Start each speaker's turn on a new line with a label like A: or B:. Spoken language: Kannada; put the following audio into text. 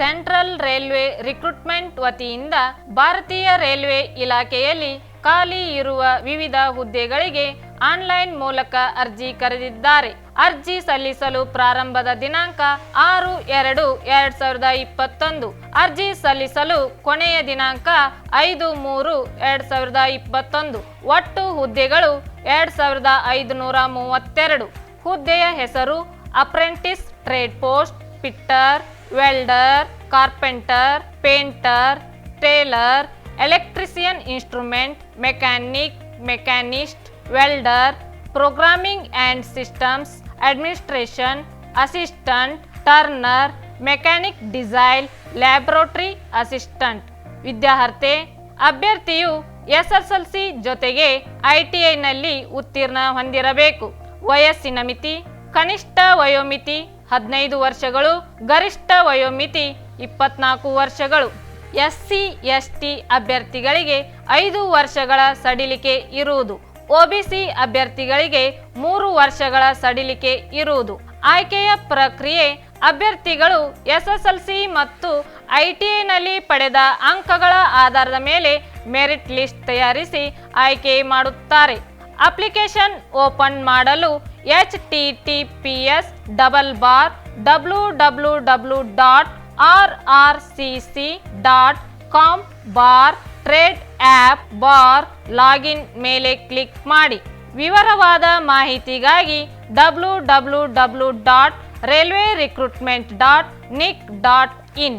A: ಸೆಂಟ್ರಲ್ ರೈಲ್ವೆ ರಿಕ್ರೂಟ್ಮೆಂಟ್ ವತಿಯಿಂದ ಭಾರತೀಯ ರೈಲ್ವೆ ಇಲಾಖೆಯಲ್ಲಿ ಖಾಲಿ ಇರುವ ವಿವಿಧ ಹುದ್ದೆಗಳಿಗೆ ಆನ್ಲೈನ್ ಮೂಲಕ ಅರ್ಜಿ ಕರೆದಿದ್ದಾರೆ. ಅರ್ಜಿ ಸಲ್ಲಿಸಲು ಪ್ರಾರಂಭದ ದಿನಾಂಕ ಆರು ಎರಡು ಎರಡ್ ಸಾವಿರದ ಇಪ್ಪತ್ತೊಂದು. ಅರ್ಜಿ ಸಲ್ಲಿಸಲು ಕೊನೆಯ ದಿನಾಂಕ ಐದು ಮೂರು ಎರಡ್ ಸಾವಿರದ ಇಪ್ಪತ್ತೊಂದು. ಒಟ್ಟು ಹುದ್ದೆಗಳು ಎರಡ್ ಸಾವಿರದ ಐದುನೂರ ಮೂವತ್ತೆರಡು. ಹುದ್ದೆಯ ಹೆಸರು apprentice trade post fitter welder, carpenter, painter, tailor electrician instrument, mechanic, machinist, welder, programming and systems, administration, assistant, turner, mechanic design laboratory assistant. ವಿದ್ಯಾರ್ಥಿ, ಅಭ್ಯರ್ಥಿಯು ಎಸ್ಎಸ್ಎಲ್ಸಿ ಜೊತೆಗೆ ಐಟಿಐನಲ್ಲಿ ಉತ್ತೀರ್ಣ ಹೊಂದಿರಬೇಕು. ವಯಸ್ಸಿನ ಮಿತಿ, ಕನಿಷ್ಠ ವಯೋಮಿತಿ ಹದಿನೈದು ವರ್ಷಗಳು, ಗರಿಷ್ಠ ವಯೋಮಿತಿ ಇಪ್ಪತ್ನಾಲ್ಕು ವರ್ಷಗಳು. ಎಸ್ಸಿ, ಎಸ್ಟಿ ಅಭ್ಯರ್ಥಿಗಳಿಗೆ ಐದು ವರ್ಷಗಳ ಸಡಿಲಿಕೆ ಇರುವುದು. ಒಬಿಸಿ ಅಭ್ಯರ್ಥಿಗಳಿಗೆ ಮೂರು ವರ್ಷಗಳ ಸಡಿಲಿಕೆ ಇರುವುದು. ಆಯ್ಕೆಯ ಪ್ರಕ್ರಿಯೆ, ಅಭ್ಯರ್ಥಿಗಳು ಎಸ್ಎಸ್ಎಲ್ಸಿ ಮತ್ತು ಐಟಿಐನಲ್ಲಿ ಪಡೆದ ಅಂಕಗಳ ಆಧಾರದ ಮೇಲೆ ಮೆರಿಟ್ ಲಿಸ್ಟ್ ತಯಾರಿಸಿ ಆಯ್ಕೆ ಮಾಡುತ್ತಾರೆ. ಅಪ್ಲಿಕೇಶನ್ ಓಪನ್ ಮಾಡಲು H T T P S double bar W W W dot R R C C dot com bar trade app bar login ಮೇಲೆ ಕ್ಲಿಕ್ ಮಾಡಿ. ವಿವರವಾದ ಮಾಹಿತಿಗಾಗಿ W W W dot railway recruitment dot nic dot in.